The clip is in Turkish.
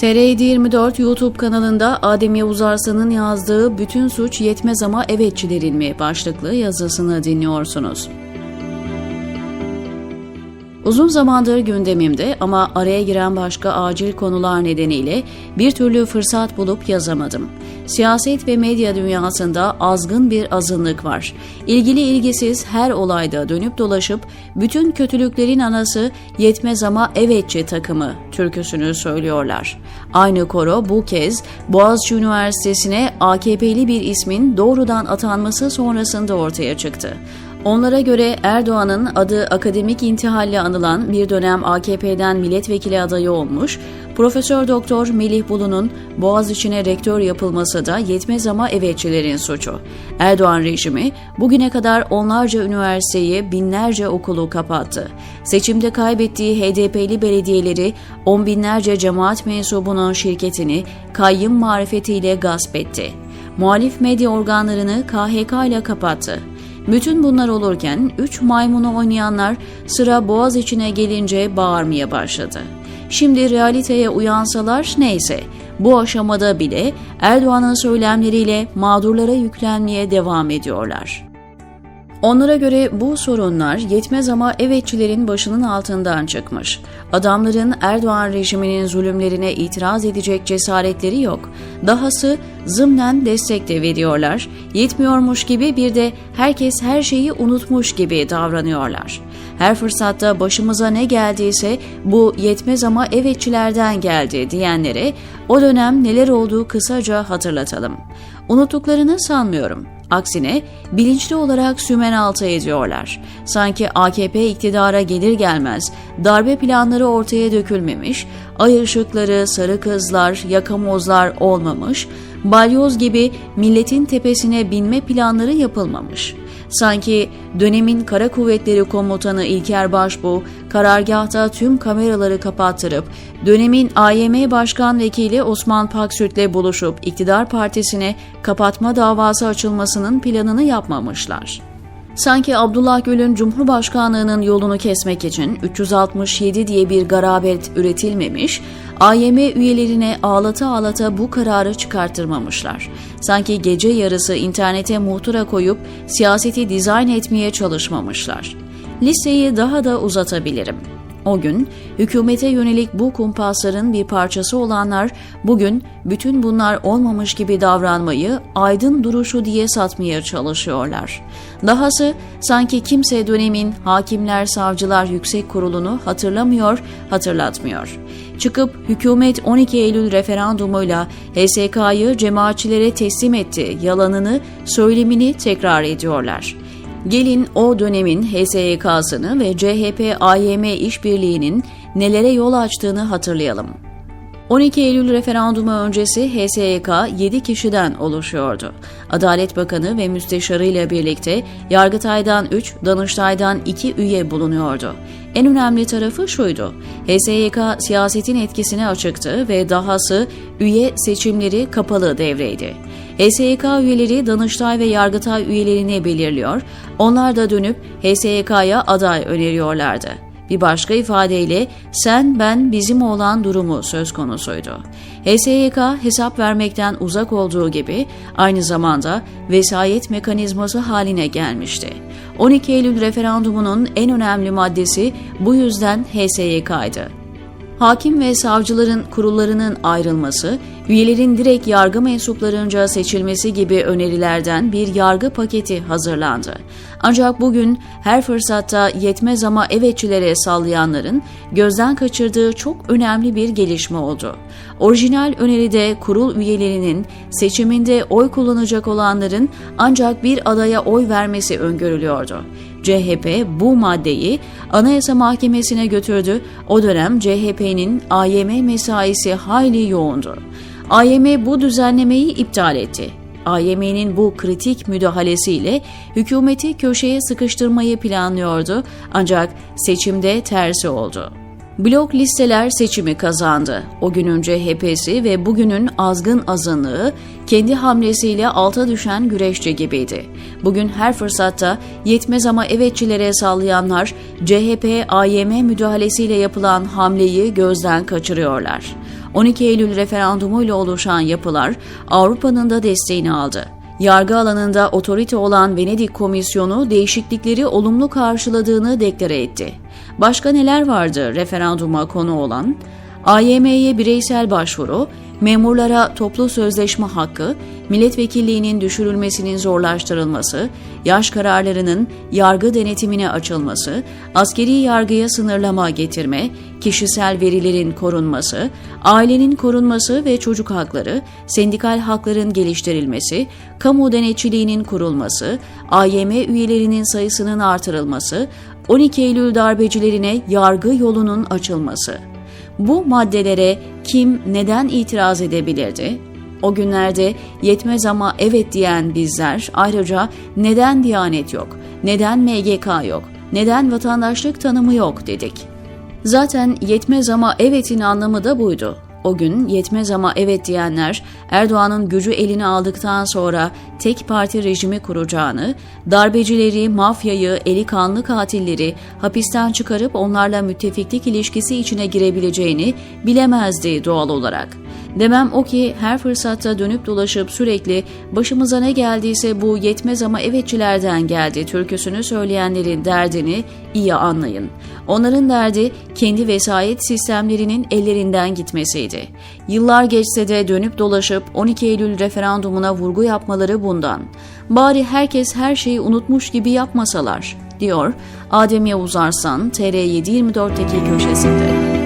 TR24 YouTube kanalında Adem Yavuz Arslan'ın yazdığı Bütün Suç Yetmez Ama Evetçilerin mi başlıklı yazısını dinliyorsunuz. Uzun zamandır gündemimde ama araya giren başka acil konular nedeniyle bir türlü fırsat bulup yazamadım. Siyaset ve medya dünyasında azgın bir azınlık var. İlgili ilgisiz her olayda dönüp dolaşıp bütün kötülüklerin anası yetmez ama evetçi takımı türküsünü söylüyorlar. Aynı koro bu kez Boğaziçi Üniversitesi'ne AKP'li bir ismin doğrudan atanması sonrasında ortaya çıktı. Onlara göre Erdoğan'ın adı akademik intihalle anılan bir dönem AKP'den milletvekili adayı olmuş, Profesör Doktor Melih Bulu'nun Boğaziçi'ne rektör yapılması da yetmez ama evetçilerin suçu. Erdoğan rejimi bugüne kadar onlarca üniversiteyi, binlerce okulu kapattı. Seçimde kaybettiği HDP'li belediyeleri on binlerce cemaat mensubunun şirketini kayyım marifetiyle gasp etti. Muhalif medya organlarını KHK ile kapattı. Bütün bunlar olurken üç maymunu oynayanlar sıra boğaz içine gelince bağırmaya başladı. Şimdi realiteye uyansalar neyse bu aşamada bile Erdoğan'ın söylemleriyle mağdurlara yüklenmeye devam ediyorlar. Onlara göre bu sorunlar yetmez ama evetçilerin başının altından çıkmış. Adamların Erdoğan rejiminin zulümlerine itiraz edecek cesaretleri yok. Dahası zımnen destek de veriyorlar. Yetmiyormuş gibi bir de herkes her şeyi unutmuş gibi davranıyorlar. Her fırsatta başımıza ne geldiyse bu yetmez ama evetçilerden geldi diyenlere o dönem neler olduğu kısaca hatırlatalım. Unuttuklarını sanmıyorum. Aksine bilinçli olarak sümen altı ediyorlar. Sanki AKP iktidara gelir gelmez darbe planları ortaya dökülmemiş, ay ışıkları, sarı kızlar, yakamozlar olmamış, balyoz gibi milletin tepesine binme planları yapılmamış. Sanki dönemin Kara Kuvvetleri Komutanı İlker Başbuğ karargahta tüm kameraları kapattırıp dönemin AYM Başkan Vekili Osman Paksürt'le buluşup iktidar partisine kapatma davası açılmasının planını yapmamışlar. Sanki Abdullah Gül'ün Cumhurbaşkanlığının yolunu kesmek için 367 diye bir garabet üretilmemiş, AYM üyelerine ağlata ağlata bu kararı çıkarttırmamışlar. Sanki gece yarısı internete muhtıra koyup siyaseti dizayn etmeye çalışmamışlar. Listeyi daha da uzatabilirim. O gün hükümete yönelik bu kumpasların bir parçası olanlar bugün bütün bunlar olmamış gibi davranmayı aydın duruşu diye satmaya çalışıyorlar. Dahası sanki kimse dönemin Hakimler Savcılar Yüksek Kurulu'nu hatırlamıyor, hatırlatmıyor. Çıkıp hükümet 12 Eylül referandumuyla HSK'yı cemaatçilere teslim etti yalanını, söylemini tekrar ediyorlar. Gelin o dönemin HSYK'sını ve CHP-AYM işbirliğinin nelere yol açtığını hatırlayalım. 12 Eylül referandumu öncesi HSYK 7 kişiden oluşuyordu. Adalet Bakanı ve müsteşarı ile birlikte Yargıtay'dan 3, Danıştay'dan 2 üye bulunuyordu. En önemli tarafı şuydu. HSYK siyasetin etkisine açıktı ve dahası üye seçimleri kapalı devreydi. HSYK üyeleri Danıştay ve Yargıtay üyelerini belirliyor, onlar da dönüp HSYK'ya aday öneriyorlardı. Bir başka ifadeyle sen ben bizim olan durumu söz konusuydu. HSYK hesap vermekten uzak olduğu gibi aynı zamanda vesayet mekanizması haline gelmişti. 12 Eylül referandumunun en önemli maddesi bu yüzden HSYK'ydı hakim ve savcıların kurullarının ayrılması, üyelerin direkt yargı mensuplarınca seçilmesi gibi önerilerden bir yargı paketi hazırlandı. Ancak bugün her fırsatta yetmez ama evetçilere sallayanların gözden kaçırdığı çok önemli bir gelişme oldu. Orijinal öneride kurul üyelerinin seçiminde oy kullanacak olanların ancak bir adaya oy vermesi öngörülüyordu. CHP bu maddeyi Anayasa Mahkemesi'ne götürdü. O dönem CHP'nin AYM mesaisi hayli yoğundu. AYM bu düzenlemeyi iptal etti. AYM'nin bu kritik müdahalesiyle hükümeti köşeye sıkıştırmayı planlıyordu ancak seçimde tersi oldu. Blok listeler seçimi kazandı. O günün CHP'si ve bugünün azgın azınlığı kendi hamlesiyle alta düşen güreşçi gibiydi. Bugün her fırsatta yetmez ama evetçilere sallayanlar CHP-AYM müdahalesiyle yapılan hamleyi gözden kaçırıyorlar. 12 Eylül referandumuyla oluşan yapılar Avrupa'nın da desteğini aldı. Yargı alanında otorite olan Venedik Komisyonu değişiklikleri olumlu karşıladığını deklare etti. Başka neler vardı referanduma konu olan? AYM'ye bireysel başvuru, memurlara toplu sözleşme hakkı, milletvekilliğinin düşürülmesinin zorlaştırılması, yaş kararlarının yargı denetimine açılması, askeri yargıya sınırlama getirme, kişisel verilerin korunması, ailenin korunması ve çocuk hakları, sendikal hakların geliştirilmesi, kamu denetçiliğinin kurulması, AYM üyelerinin sayısının artırılması, 12 Eylül darbecilerine yargı yolunun açılması. Bu maddelere kim neden itiraz edebilirdi? O günlerde yetmez ama evet diyen bizler ayrıca neden Diyanet yok, neden MGK yok, neden vatandaşlık tanımı yok dedik. Zaten yetmez ama evetin anlamı da buydu. O gün yetmez ama evet diyenler Erdoğan'ın gücü eline aldıktan sonra tek parti rejimi kuracağını, darbecileri, mafyayı, eli kanlı katilleri hapisten çıkarıp onlarla müttefiklik ilişkisi içine girebileceğini bilemezdi doğal olarak. Demem o ki her fırsatta dönüp dolaşıp sürekli başımıza ne geldiyse bu yetmez ama evetçilerden geldi türküsünü söyleyenlerin derdini iyi anlayın. Onların derdi kendi vesayet sistemlerinin ellerinden gitmesiydi. Yıllar geçse de dönüp dolaşıp 12 Eylül referandumuna vurgu yapmaları bundan. Bari herkes her şeyi unutmuş gibi yapmasalar, diyor Adem Yavuz Arslan TR724'teki köşesinde.